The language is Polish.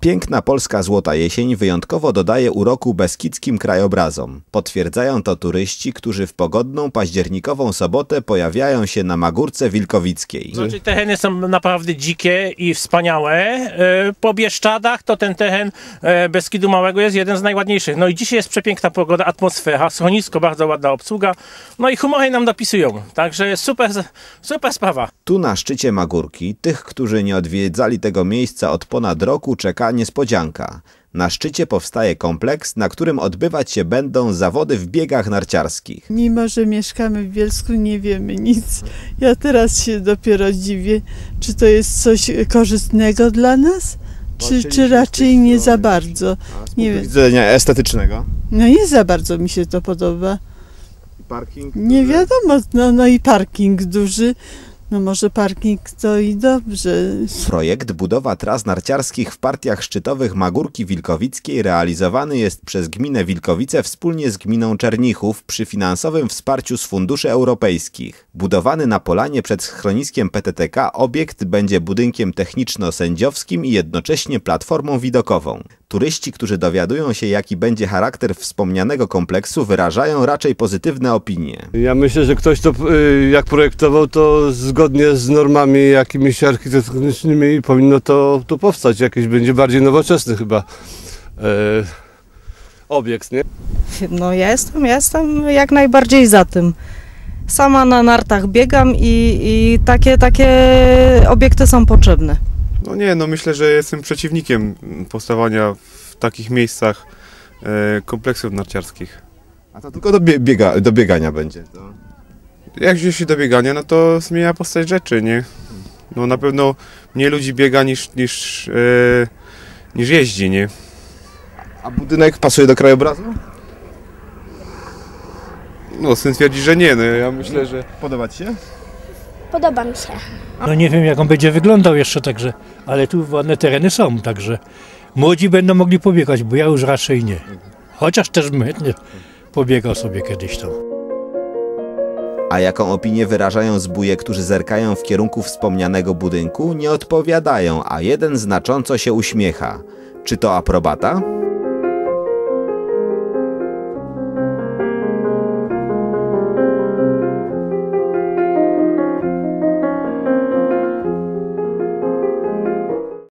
Piękna polska złota jesień wyjątkowo dodaje uroku beskidzkim krajobrazom. Potwierdzają to turyści, którzy w pogodną październikową sobotę pojawiają się na Magórce Wilkowickiej. Znaczy, tereny są naprawdę dzikie i wspaniałe. E, Po Bieszczadach to ten teren e, Beskidu Małego jest jeden z najładniejszych. No i dzisiaj jest przepiękna pogoda, atmosfera, schronisko, bardzo ładna obsługa. No i humory nam dopisują. Także super, super sprawa. Tu na szczycie Magórki tych, którzy nie odwiedzali tego miejsca od ponad roku, czeka niespodzianka. Na szczycie powstaje kompleks, na którym odbywać się będą zawody w biegach narciarskich. Mimo, że mieszkamy w Bielsku, nie wiemy nic. Ja teraz się dopiero dziwię, czy to jest coś korzystnego dla nas, czy, czy raczej nie za bardzo. Nie wiem. widzenia estetycznego. No nie za bardzo mi się to podoba. Parking. Nie wiadomo, no, no i parking duży. No może parking to i dobrze. Projekt budowa tras narciarskich w partiach szczytowych Magórki Wilkowickiej realizowany jest przez gminę Wilkowice wspólnie z gminą Czernichów przy finansowym wsparciu z funduszy europejskich. Budowany na polanie przed schroniskiem PTTK obiekt będzie budynkiem techniczno-sędziowskim i jednocześnie platformą widokową. Turyści, którzy dowiadują się jaki będzie charakter wspomnianego kompleksu wyrażają raczej pozytywne opinie. Ja myślę, że ktoś to y, jak projektował, to zgodnie z normami jakimiś architektonicznymi powinno to tu powstać. Jakiś będzie bardziej nowoczesny chyba e, obiekt, nie? No ja jestem, ja jestem jak najbardziej za tym. Sama na nartach biegam i, i takie, takie obiekty są potrzebne. No nie, no myślę, że jestem przeciwnikiem powstawania w takich miejscach e, kompleksów narciarskich. A to tylko do, biega, do biegania będzie. To... Jak jeśli do biegania, no to zmienia postać rzeczy, nie? No na pewno mniej ludzi biega niż, niż, e, niż jeździ, nie? A budynek pasuje do krajobrazu? No syn twierdzi, że nie, no ja myślę, że... Podoba Ci się? Podoba mi się. No nie wiem jak on będzie wyglądał jeszcze także, ale tu ładne tereny są, także młodzi będą mogli pobiegać, bo ja już raczej nie. Chociaż też chętnie pobiegał sobie kiedyś tam. A jaką opinię wyrażają zbóje, którzy zerkają w kierunku wspomnianego budynku, nie odpowiadają, a jeden znacząco się uśmiecha. Czy to aprobata?